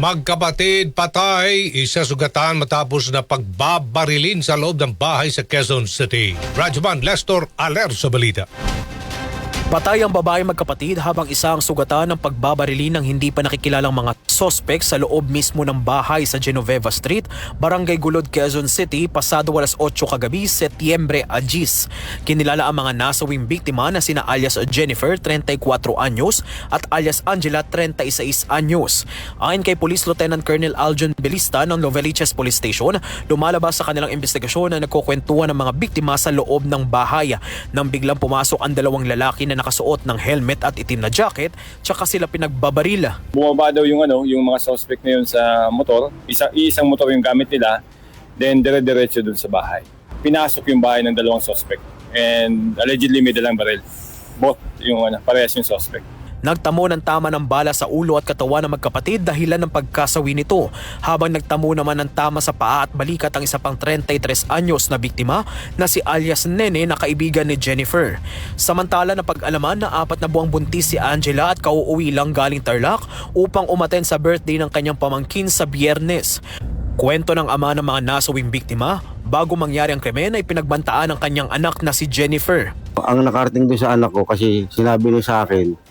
Magkapatid patay, isa sugatan matapos na pagbabarilin sa loob ng bahay sa Quezon City. Radyoman Lester Aler sa balita. Patay ang babae magkapatid habang isa ang sugatan ng pagbabarili ng hindi pa nakikilalang mga sospek sa loob mismo ng bahay sa Genoveva Street, Barangay Gulod, Quezon City, pasado alas 8 kagabi, Setyembre Agis. Kinilala ang mga nasawing biktima na sina alias Jennifer, 34 anyos, at alias Angela, 36 anyos. Ayon kay Police Lieutenant Colonel Aljon Belista ng Noveliches Police Station, lumalabas sa kanilang investigasyon na nagkukwentuhan ng mga biktima sa loob ng bahay nang biglang pumasok ang dalawang lalaki na nakasuot ng helmet at itim na jacket tsaka sila pinagbabaril. bumaba daw yung ano, yung mga suspect na yun sa motor. Isa iisang motor yung gamit nila. Then dire-diretso dun sa bahay. Pinasok yung bahay ng dalawang suspect. And allegedly may dalang baril. Both yung ano, parehas yung suspect. Nagtamo ng tama ng bala sa ulo at katawan ng magkapatid dahilan ng pagkasawi nito habang nagtamo naman ng tama sa paa at balikat ang isa pang 33 anyos na biktima na si alias Nene na kaibigan ni Jennifer. Samantala na pag-alaman na apat na buwang buntis si Angela at kauuwi lang galing Tarlac upang umaten sa birthday ng kanyang pamangkin sa biyernes. Kwento ng ama ng mga nasawing biktima, bago mangyari ang krimen ay pinagbantaan ng kanyang anak na si Jennifer. ang nakarating doon sa anak ko kasi sinabi niya sa akin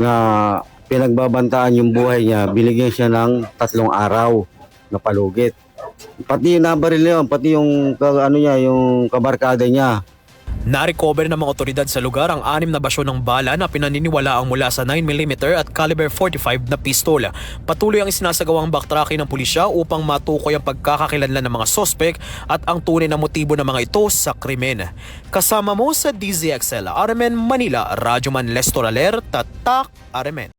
na pinagbabantaan yung buhay niya, binigyan siya ng tatlong araw na palugit. Pati yung nabaril niya, pati yung ano niya, yung kabarkada niya. Na-recover ng mga otoridad sa lugar ang anim na basyo ng bala na pinaniniwalaang mula sa 9mm at caliber 45 na pistola. Patuloy ang isinasagawang backtracking ng pulisya upang matukoy ang pagkakakilanlan ng mga sospek at ang tunay na motibo ng mga ito sa krimen. Kasama mo sa DZXL, Armen Manila, Radyoman Lestor Aler, Tatak, Armen.